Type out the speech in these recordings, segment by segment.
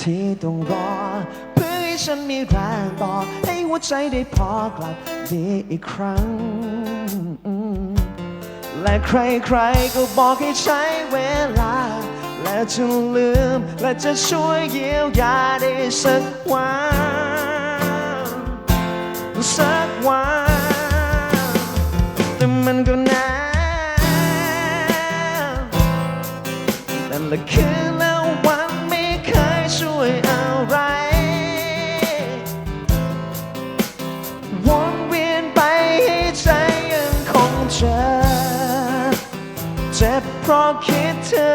ที่ต้องรอเพื่อให้ฉันมีแรงต่อ ให้หัวใจได้พอกลับดีอีกครั้ง และใครๆก็บอกให้ใช้เวลา และจะลืม และจะช่วยเยียวยาได้สักวันสักวันแต่มันก็นานแต่ละคืน จ็บเพราะคิดถึ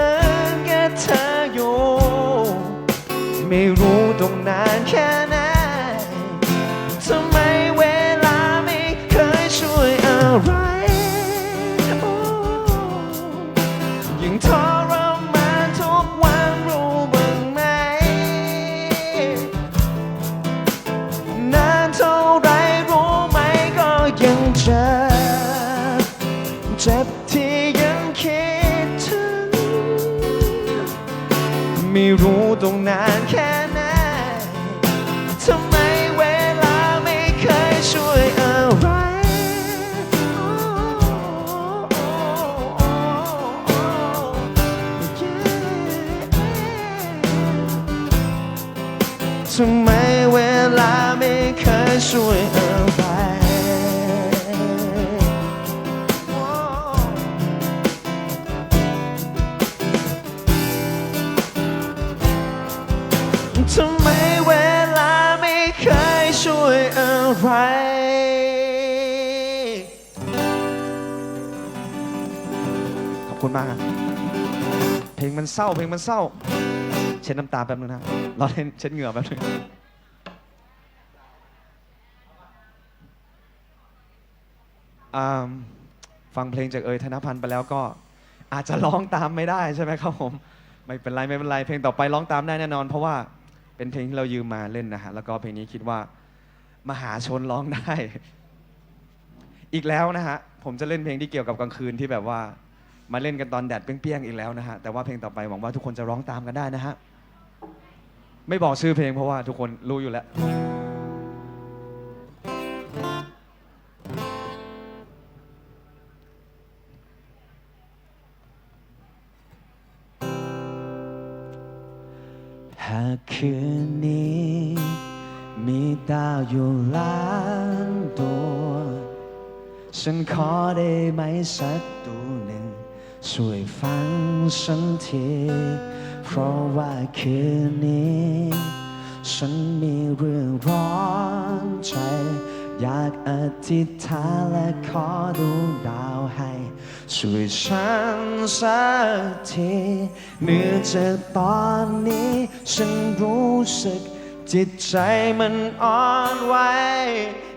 งแค่เธออยู่ ไม่รู้ต้องนานแค่ ช่วยอะไรทำไมเวลาไม่เคยช่วยอะไร ขอบคุณมากครับเพลงมันเศร้า เพลงมันเศร้า เช็ดน้ำตาแป๊บนึงนะรอเล่นเช็ดเหงื่อแป๊บนึง อ่าฟังเพลงจากเอ๋ยธนพันธ์ไปแล้วก็อาจจะร้องตามไม่ได้ใช่ไหมครับผมไม่เป็นไรไม่เป็นไรเพลงต่อไปร้องตามได้แน่นอน เพราะว่าเป็นเพลงที่เรายืมมาเล่นนะฮะแล้วก็เพลงนี้คิดว่ามหาชนร้องได้ อีกแล้วนะฮะผมจะเล่นเพลงที่เกี่ยวกับกลางคืนที่แบบว่ามาเล่นกันตอนแดดเปรี้ยงๆอีกแล้วนะฮะแต่ว่าเพลงต่อไปหวังว่าทุกคนจะร้องตามกันได้นะฮะไม่บอกชื่อเพลงเพราะว่าทุกคนรู้อยู่แล้ว สักตัวหนึ่งช่วยฟังฉันที เพราะว่าคืนนี้ ฉันมีเรื่องร้อนใจ อยากอธิษฐานและขอดูดาวให้ ช่วยฉันสักทีเนื่องจากตอนนี้ ฉันรู้สึกจิตใจมันอ่อนไหว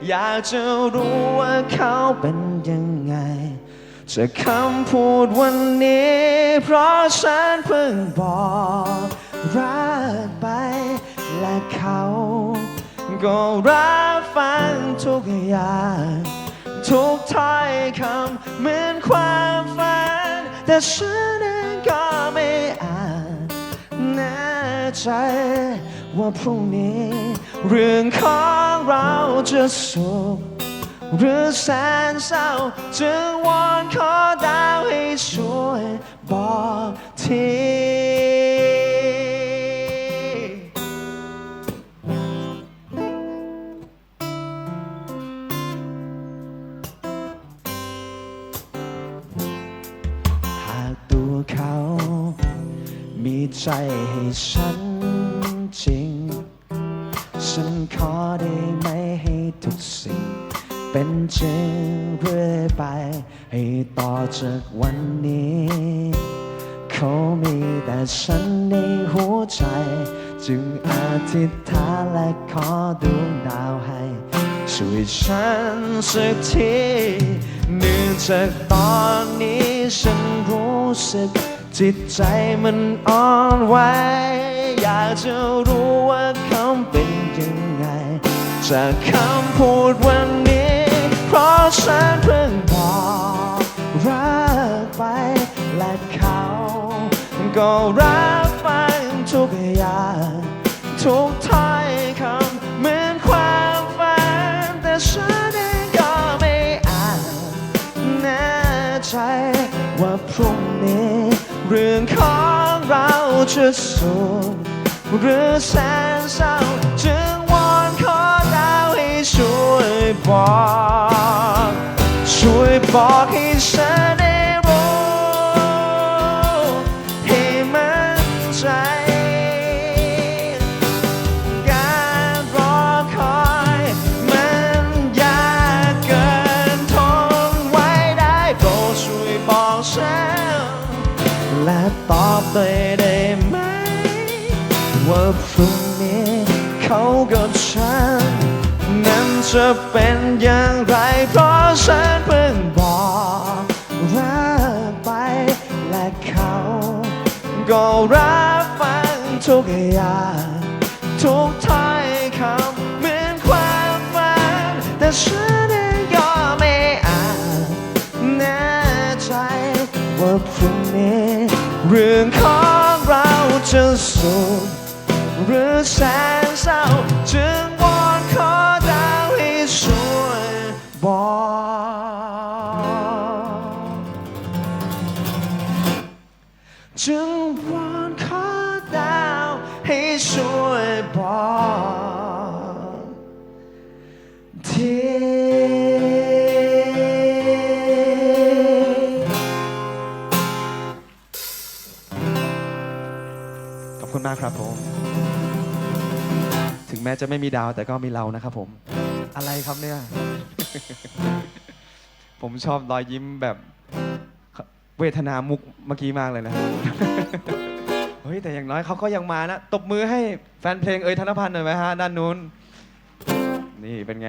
อยากจะรู้ว่าเขาเป็นยังไง จะคำพูดวันนี้ เพราะฉันเพิ่งบอกรักไปและเขาก็รับฟังทุกอย่างทุกถ้อยคำเหมือนความฝัน แต่ฉันเองก็ไม่อาจแน่ใจ ว่าพรุ่งนี้ เรื่องของเราจะสุข หรือแสนเศร้าจึงวอนขอดาวให้ช่วยบอกทีหากตัวเขา มีใจให้ฉันจริง ฉันขอได้ไหมให้ทุกสิ่ง เป็นจริงเรื่อยไป ให้ต่อจากวันนี้ เขามีแต่ฉันในหัวใจ จึงอธิษฐานและขอดวงดาวให้ ช่วยฉันสักทีเนื่องจากตอนนี้ฉันรู้สึกจิตใจมันอ่อนไหวอยากจะรู้ว่าเขาเป็นยังไง จากคำพูดวันนี้ ฉันเพิ่งบอกรักไปและเขาก็รับฟังทุกอย่างทุกถ้อยคำเหมือนความฝันแต่ฉันเองก็ไม่อาจแน่ใจว่าพรุ่งนี้ เรื่องของเราจะสุขหรือแสนเศร้าจึง ช่วยบอก ช่วยบอกให้ฉัน จะเป็นอย่างไร เพราะฉันเพิ่งบอกรักไปและเขา ก็รับฟังทุกอย่างทุกถ้อยคำเหมือนความฝันแต่ฉันเองก็ไม่อาจแน่ใจว่าพรุ่งนี้เรื่องของเราจะสุขหรือแสนเศร้าจึง มากครับผม ถึงแม้จะไม่มีดาวแต่ก็มีเรานะครับผม อะไรครับเนี่ย ผมชอบรอยยิ้มแบบเวทนามุกเมื่อกี้มากเลยนะเฮ้ยแต่อย่างน้อยเขาก็ยังมานะ ตบมือให้แฟนเพลงเอยธนพันธ์หน่อยไหมฮะ ด้านนู้น นี่เป็นไง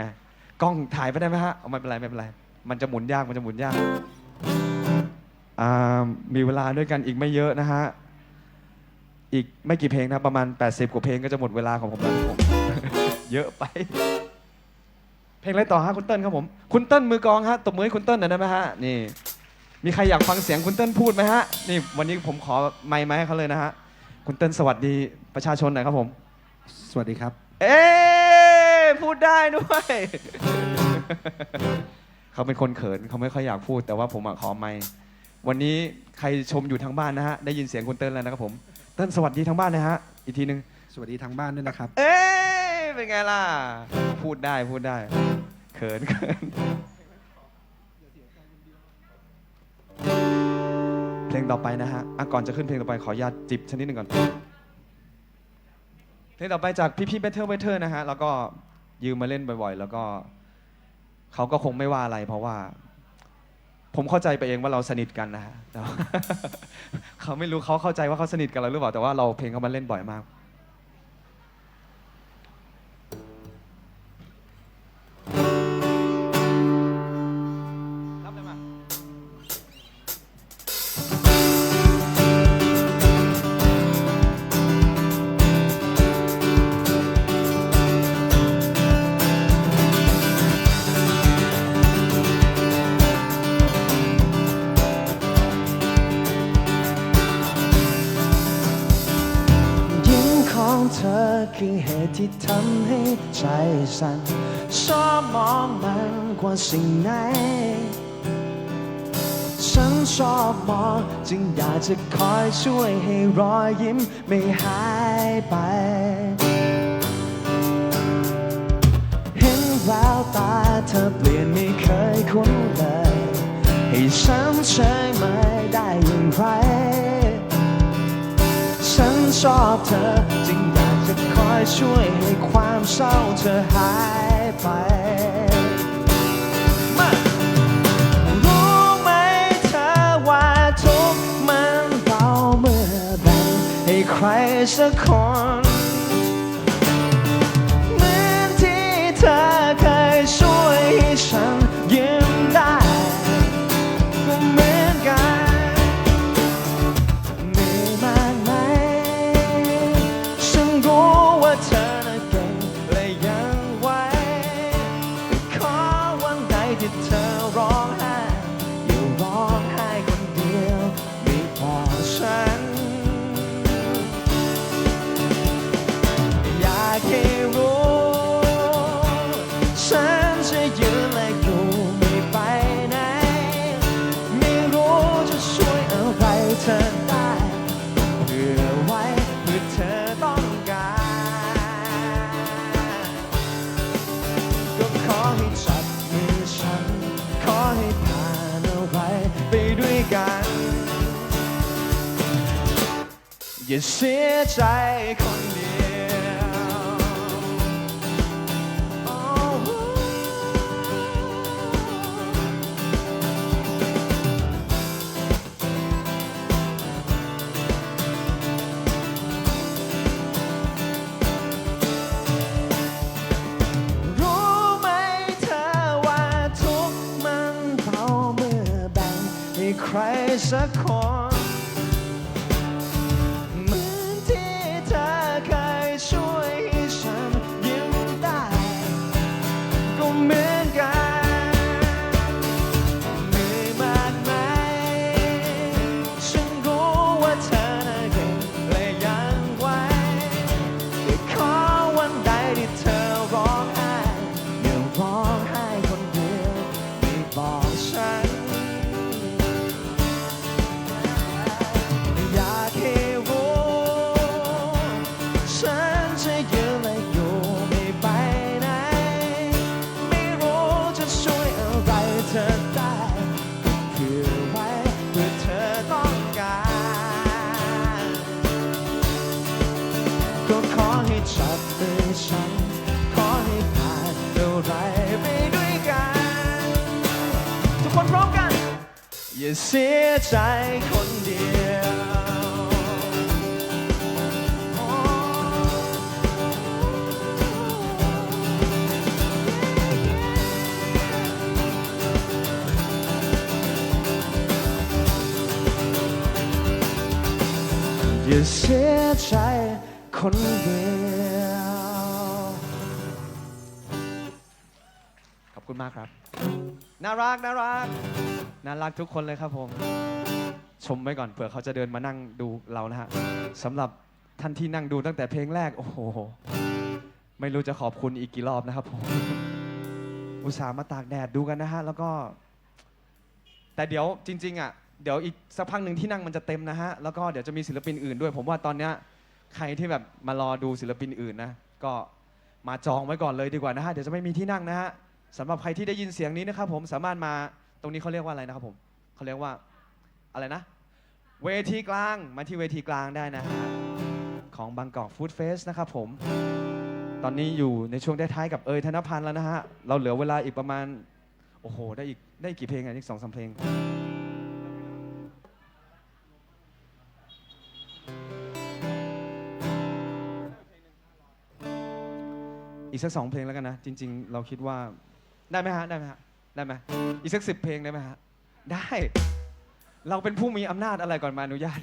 กล้องถ่ายไปได้ไหมฮะ เอาไม่เป็นไรไม่เป็นไร มันจะหมุนยากมันจะหมุนยากอ่ามีเวลาด้วยกันอีกไม่เยอะนะฮะ อีกไม่กี่เพลงนะประมาณ 80 กว่าเพลงก็จะหมดเวลาของผมแล้วครับผม เยอะไป เพลงอะไรต่อฮะคุณเติ้ลครับผม คุณเติ้ลมือกลองฮะตบมือให้คุณเติ้ลหน่อยได้ไหมฮะนี่ มีใครอยากฟังเสียงคุณเติ้ลพูดไหมฮะนี่วันนี้ผมขอไมค์มาให้เขาเลยนะฮะคุณเติ้ลสวัสดีประชาชนหน่อยครับผม สวัสดีครับ เอ๊ะพูดได้ด้วย เขาเป็นคนเขินเขาไม่ค่อยอยากพูดแต่ว่าผมอะขอไมค์วันนี้ใครชมอยู่ทางบ้านนะฮะได้ยินเสียงคุณเติ้ลแล้วนะครับผม เติ้ลสวัสดีทางบ้านนะฮะ อีกทีหนึงสวัสดีทางบ้านด้วยนะครับ เอ๊ะเป็นไงล่ะ พูดได้พูดได้เขินเขินเพลงต่อไปนะฮะอะก่อนจะขึ้นเพลงต่อไปขออนุญาตจิบชนิดหนึ่งก่อน เพลงต่อไปจากพี่พี่เบเทอร์เบเทอร์นะฮะ แล้วก็ยืมมาเล่นบ่อยๆ แล้วก็เขาก็คงไม่ว่าอะไรเพราะว่า ผมเข้าใจไปเองว่าเราสนิทกันนะฮะแต่ว่า เขาไม่รู้เขาเข้าใจว่าเขาสนิทกันเราหรือเปล่าแต่ว่าเราเพลงเขามาเล่นบ่อยมาก ที่ทำให้ใจสั่นชอบมองมันกว่าสิ่งไหน ฉันชอบมองจึงอยากจะคอยช่วยให้รอยยิ้มไม่หายไป เห็นแววตาเธอเปลี่ยนไม่เคยคุ้นเลย ให้ฉันเฉยไม่ได้อย่างไร ฉันชอบเธอ คอยช่วยให้ความเศร้าเธอหายไปรู้ไหมเธอว่าทุกมันเบาเมื่อแบ่งให้ใครสักคน ฉันจะยืนและอยู่ไม่ไปไหน ไม่รู้จะช่วยอะไรเธอได้เพื่อไว้เพื่อเธอต้องการ ก็ขอให้จับมือฉัน ขอให้ผ่านอะไรไปด้วยกัน อย่าเสียใจ ให้ใเสียใจคนเดียวอย่าเสียใจคนเดียว ขอบคุณมากครับ น่ารักน่ารักน่ารักทุกคนเลยครับผม ชมไว้ก่อนเผื่อเขาจะเดินมานั่งดูเรานะฮะสำหรับท่านที่นั่งดูตั้งแต่เพลงแรก โอ้โห ไม่รู้จะขอบคุณอีกกี่รอบนะครับผม อุตส่าห์มาตากแดดดูกันนะฮะ แล้วก็ แต่เดี๋ยวจริง ๆ อะ เดี๋ยวอีกสักพักหนึ่งที่นั่งมันจะเต็มนะฮะ แล้วก็เดี๋ยวจะมีศิลปินอื่นด้วย ผมว่าตอนเนี้ยใครที่แบบมารอดูศิลปินอื่นนะ ก็มาจองไว้ก่อนเลยดีกว่านะฮะ เดี๋ยวจะไม่มีที่นั่งนะฮะ สำหรับใครที่ได้ยินเสียงนี้นะครับผมสามารถมาตรงนี้เขาเรียกว่าอะไรนะครับผมเขาเรียกว่าอะไรนะ เวทีกลางมาที่เวทีกลางได้นะฮะของบางกอกฟู้ดเฟสนะครับผม ตอนนี้อยู่ในช่วงท้ายๆกับเอยธนพันธ์แล้วนะฮะ เราเหลือเวลาอีกประมาณ โอ้โห ได้อีกได้กกี่เพลงอะอีกสองสามเพลง อีกสักสองเพลงแล้วกันนะ จริง ๆ เราคิดว่า ได้ไหมฮะได้ไหมฮะได้ไหมอีกสักสิบเพลงได้ไหมฮะได้ เราเป็นผู้มีอำนาจอะไรก่อนมาอนุญาต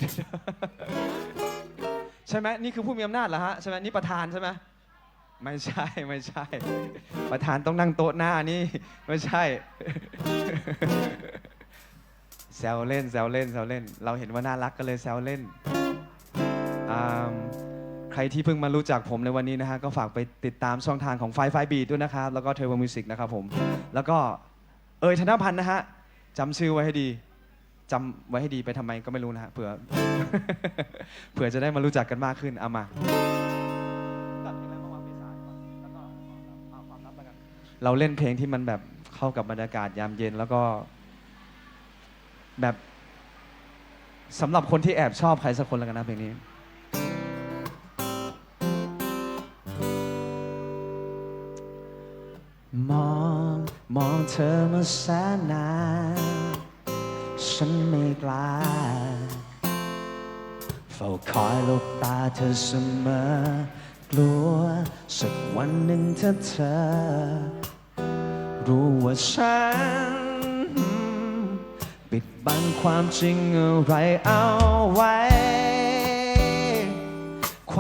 ใช่ไหมนี่คือผู้มีอำนาจเหรอฮะใช่ไหมนี่ประธานใช่ไหมไม่ใช่ไม่ใช่ ประธานต้องนั่งโต๊ะหน้านี่ไม่ใช่แซวเล่นแซวเล่นแซวเล่น เราเห็นว่าน่ารักก็เลยแซวเล่น ใครที่เพิ่งมารู้จักผมในวันนี้นะฮะก็ฝากไปติดตามช่องทางของไฟไฟบีด้วยนะครับ แล้วก็เทอร์มิวสิกนะครับผม แล้วก็เอยธนพันธ์นะฮะจำชื่อไว้ให้ดีจำไว้ให้ดีไปทำไมก็ไม่รู้นะฮะเผื่อ เผื่อจะได้มารู้จักกันมากขึ้นเอามาเราเล่นเพลงที่มันแบบเข้ากับบรรยากาศยามเย็น แล้วก็ แบบสำหรับคนที่แอบชอบใครสักคนแล้วกันนะเพลงนี้ มองเธอมาแสนนานฉันไม่กล้าเฝ้าคอยลบตาเธอเสมอกลัวสักวันหนึ่งถ้าเธอ รู้ว่าฉัน ปิดบังความจริงอะไรเอาไว้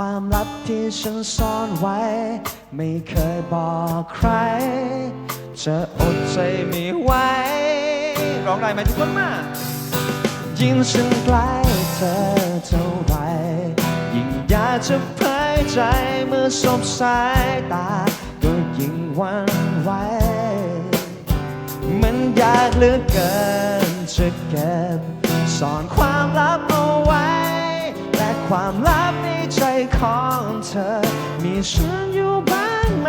ความลับที่ฉันซ่อนไว้ ไม่เคยบอกใคร จะอดใจไม่ไหวร้องได้ไหมทุกคนมา ยิ่งฉันใกล้เธอเท่าไร ยิ่งอยากจะเผยใจเมื่อสบสายตา ก็ยิ่งหวันไหวมันยากเหลือเกินจะเก็บซ่อนความลับเอาไว้ และความลับใน ใจของเธอ มีฉันอยู่บ้างไหม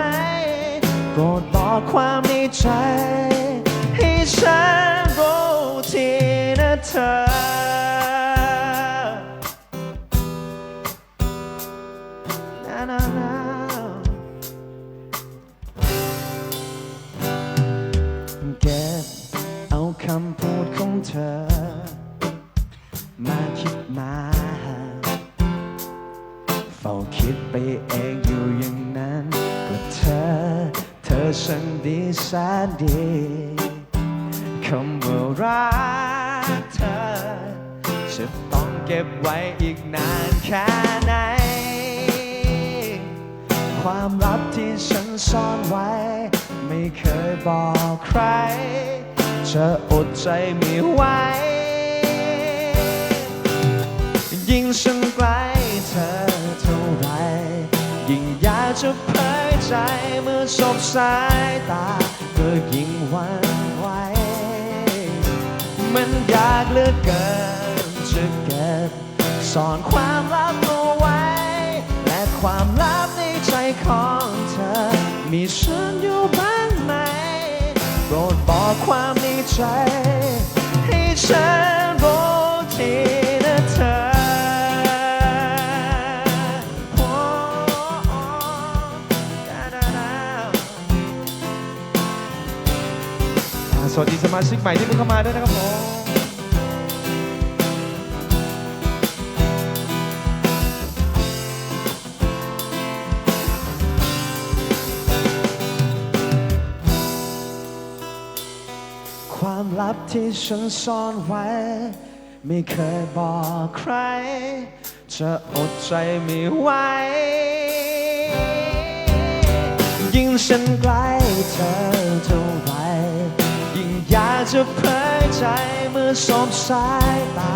โปรดบอกความในใจ ให้ฉันรู้ทีนะเธอ na na na บไว้อีกนานแค่ไหน ความลับที่ฉันซ่อนไว้ ไม่เคยบอกใคร จะอดใจไม่ไหว ยิ่งฉันใกล้เธอเท่าไร ยิ่งอยากจะเผยใจเมื่อสบสายตาก็ยิ่งหวันไหวมันยากเหลือเกิน ซ่อนความลับเอาไว้ และความลับในใจของเธอ มีฉันอยู่บ้างไหม โปรดบอกความในใจ ให้ฉันรู้ทีนะเธอโอ้โอ้ดาดาดาอ่าสวัสดีสมาชิกใหม่ที่เพิ่งเข้ามาด้วยนะครับผม ลับที่ฉันซ่อนไว้ ไม่เคยบอกใคร จะอดใจไม่ไหว ยิ่งฉันใกล้เธอเท่าไรยิ่งอยากจะเผยใจเมื่อสบสายตา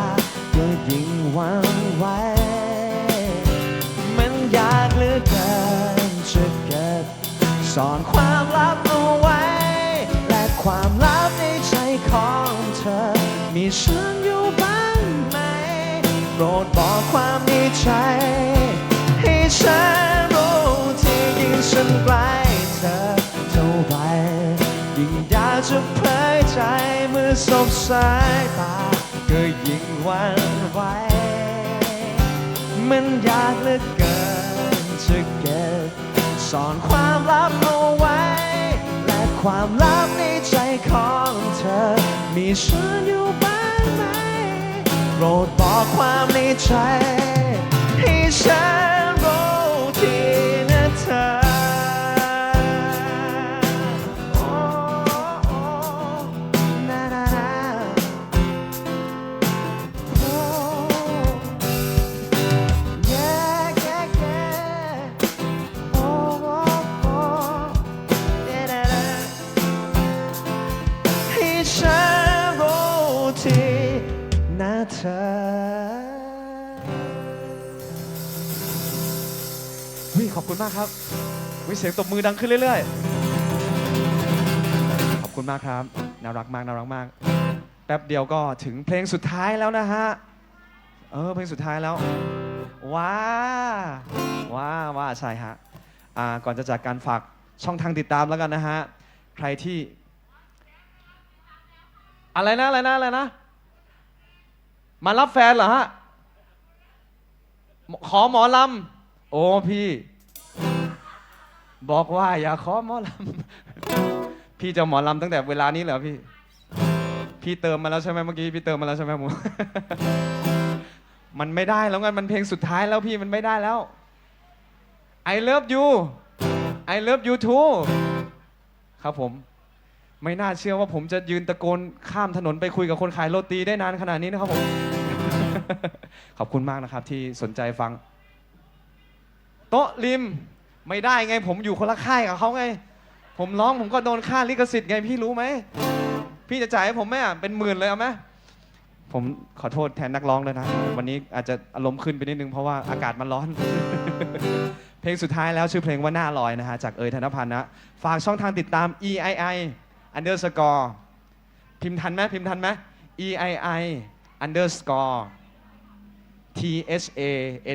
ก็ยิ่งหวั่นไหวมันอยากเหลือเกินจะเก็บซ่อนความลับเอาไว้ และความลับ ของเธอ มีฉันอยู่บ้างไหม โปรดบอกความในใจ ให้ฉันรู้ที่ยิ่งฉันใกล้เธอเท่าไหร่ยิ่งอยากจะเผยใจเมื่อสบสายตาก็ยิ่งหวันไหวมันยากเหลือเกินจะเก็บซ่อนความลับเอาไว้ และความลับใน ของเธอ มีฉันอยู่บ้างไหมโปรดบอกความในใจ ให้ฉัน ธอ วิขอบคุณมากครับ วิเสียงตบมือดังขึ้นเรื่อยๆ ขอบคุณมากครับ น่ารักมาก น่ารักมาก แป๊บเดียวก็ถึงเพลงสุดท้ายแล้วนะฮะ เออ เพลงสุดท้ายแล้ว ว้า ว้า ว้า ใช่ฮะ อ่า ก่อนจะจากการฝากช่องทางติดตามแล้วกันนะฮะ ใครที่ อะไรนะ อะไรนะ อะไรนะ มารับแฟนเหรอฮะ ขอหมอลำ โอ้พี่ บอกว่าอย่าขอหมอลำ พี่จะหมอลำตั้งแต่เวลานี้เหรอพี่ พี่เติมมาแล้วใช่ไหมเมื่อกี้พี่เติมมาแล้วใช่ไหมหมูมันไม่ได้แล้วไงมันเพลงสุดท้ายแล้วพี่มันไม่ได้แล้ว I love you I love you too ครับผม ไม่น่าเชื่อว่าผมจะยืนตะโกนข้ามถนนไปคุยกับคนขายโรตีได้นานขนาดนี้นะครับผม ขอบคุณมากนะครับที่สนใจฟัง โต๊ะริม ไม่ได้ไง ผมอยู่คนละค่ายกับเขาไง ผมร้องผมก็โดนค่าลิขสิทธิ์ไงพี่รู้ไหม พี่จะจ่ายให้ผมไหมอะเป็นหมื่นเลยเอาไหมผมขอโทษแทนนักร้องด้วยนะ วันนี้อาจจะอารมณ์ขึ้นไปนิดนึงเพราะว่าอากาศมันร้อน เพลงสุดท้ายแล้วชื่อเพลงว่าหน้าลอยนะฮะจากเอยธนพันธ์นะ ฝากช่องทางติดตาม EII underscore พิมพ์ทันไหมพิมพ์ทันไหม EII underscore H A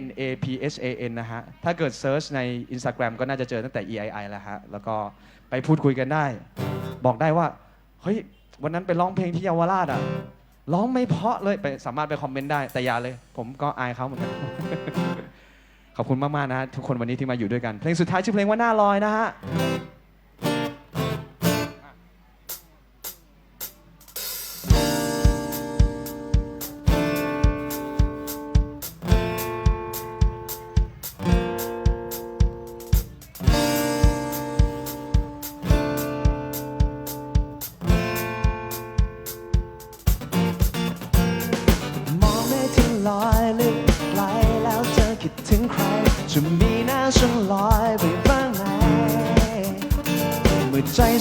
N A P H A N นะฮะ ถ้าเกิดเซิร์ชใน Instagram ก็น่าจะเจอตั้งแต่ EII แล้วฮะ แล้วก็ไปพูดคุยกันได้ บอกได้ว่า เฮ้ย วันนั้นไปร้องเพลงที่เยาวราชอะ ร้องไม่เพราะเลยไปสามารถไปคอมเมนต์ได้ แต่อย่าเลย ผมก็อายเขาเหมือนกัน ขอบคุณมาก ๆ นะฮะ ทุกคนวันนี้ที่มาอยู่ด้วยกัน เพลงสุดท้ายชื่อเพลงว่าหน้าลอยนะฮะ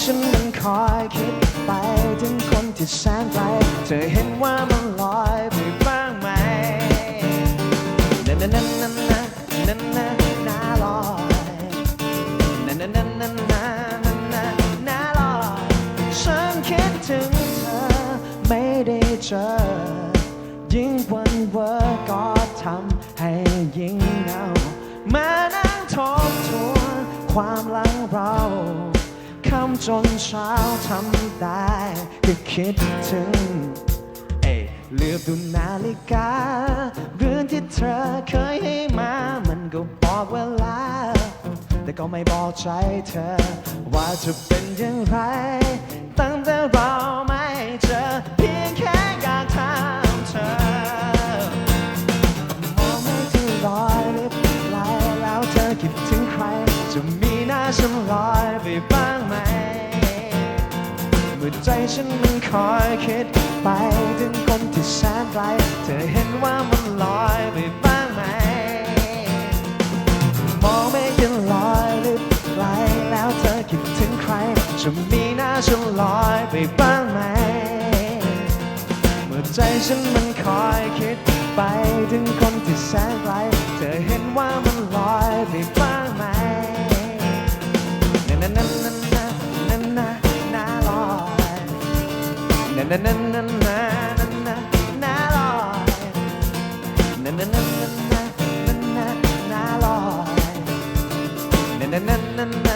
ฉันมันคอยคิดไปถึงคนที่แสนไกลเธอเห็นว่ามันลอยไปบ้างไหมนั่นนั่นนั่นนั่นนั่นนั่นน่าลอยนั่นนั่นนั่นนั่นนั่นนั่นน่าลอยฉันคิดถึงเธอไม่ได้เจอ ยิ่งวันเวอร์ก็ทำให้ยิ่งเหงามานั่งทบทวนความหลังเราำจนเช้าทำได้ก็คิดถึงเอ้ยเหลือบดูนาฬิกา เรืองที่เธอเคยให้มา มันก็บอกเวลา แต่ก็ไม่บอกใจเธอ ว่าจะเป็นอย่างไร ใจฉันมันคอยคิดไปถึงคนที่แสนไกล เธอเห็นว่ามันลอยไปบ้างไหม มองไม่เห็นลอยลิบไกลแล้วเธอคิดถึงใคร จะมีหน้าฉันลอยไปบ้างไหม เมื่อใจฉันมันคอยคิดไปถึงคนที่แสนไกล นนนนนนนนนนลอยนนนนนนนนนนนั่นน่าลอยนนนนนนนน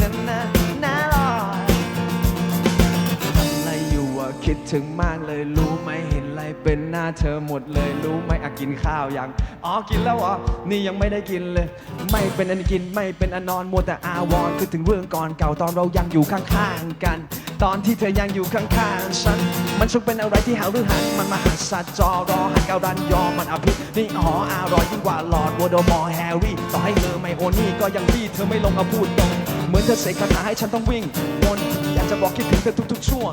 นนนั่นน่าลอยทำอะไรอยู่อะคิดถึงมากเลยรู้ไหมเห็นอะไรเป็นหน้าเธอหมดเลยรู้ไหมอะกินข้าวยังอ๋อกินแล้วเหรอนี่ยังไม่ได้กินเลย ไม่เป็นอันกินไม่เป็นอันนอนมัวแต่อาวรณ์คือถึงเรื่องก่อนเก่าตอนเรายังอยู่ข้างๆกัน ตอนที่เธอยังอยู่ข้างๆฉัน มันช่างเป็นอะไรที่หาหรือหันมันมาหัดสัตว์จอรอหันการันยอมมันอภินี่อ๋ออร่อยยิ่งกว่าหลอดวอโดมอแฮร์รี่ ต่อให้เธอไม่โอนี่ก็ยังพี่เธอไม่ลงเอาพูดตรงเหมือนเธอเสกคาถาให้ฉันต้องวิ่งวนอยากจะบอกคิดถึงเธอทุกๆ ช่วง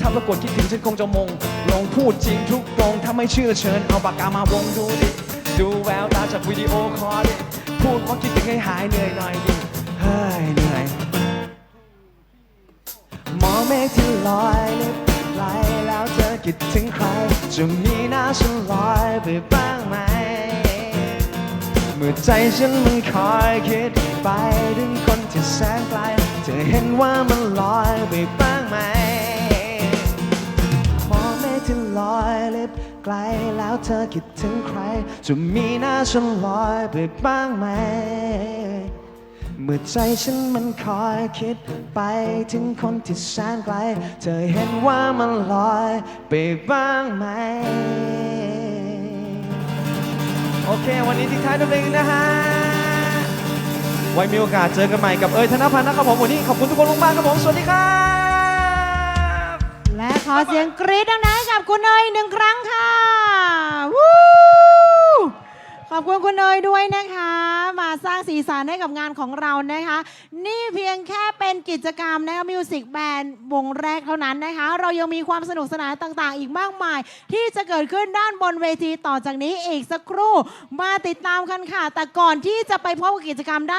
ถ้าปรากฏคิดถึงฉันคงจะมง ลงพูดจริงทุกตรงถ้าไม่เชื่อเชิญเอาปากกามาวงดูดิ ดูแววตาจากวิดีโอคอลดิพูดว่าคิดถึงให้หายเหนื่อยหน่อยดิเฮ้ยเหนื่อย ฆที่ลอยลิบไหลแล้วเธอคิดถึงใคร จะมีหน้าฉันลอยไปบ้างไหม เมื่อใจฉันมันคอยคิดไปถึงคนที่แสนไกลเธอเห็นว่ามันลอยไปบ้างไหม มองเมฆที่ลอยลิบไกลแล้วเธอคิดถึงใคร จะมีหน้าฉันลอยไปบ้างไหม เมื่อใจฉันมันคอยคิดไปถึงคนที่แสนไกล เธอเห็นว่ามันลอยไปบ้างไหม โอเค วันนี้ทิ้งท้ายด้วยเพลงนะฮะ ไว้มีโอกาสเจอกันใหม่กับเอยธนพันธ์นะครับผมวันนี้ขอบคุณทุกคนมากๆครับผม สวัสดีครับ และขอเสียงกรี๊ดดังๆให้กับคุณเนยหนึ่งครั้งค่ะ วู้ อบคุณคุณเนยด้วยนะคะ มาสร้างสีสันให้กับงานของเรานะคะ นี่เพียงแค่เป็นกิจกรรมนะคะมิวสิกแบนด์วงแรกเท่านั้นนะคะ เรายังมีความสนุกสนานต่างๆ อีกมากมาย ที่จะเกิดขึ้นด้านบนเวทีต่อจากนี้อีกสักครู่ มาติดตามกันค่ะ แต่ก่อนที่จะไปพบกับกิจกรรมด้าน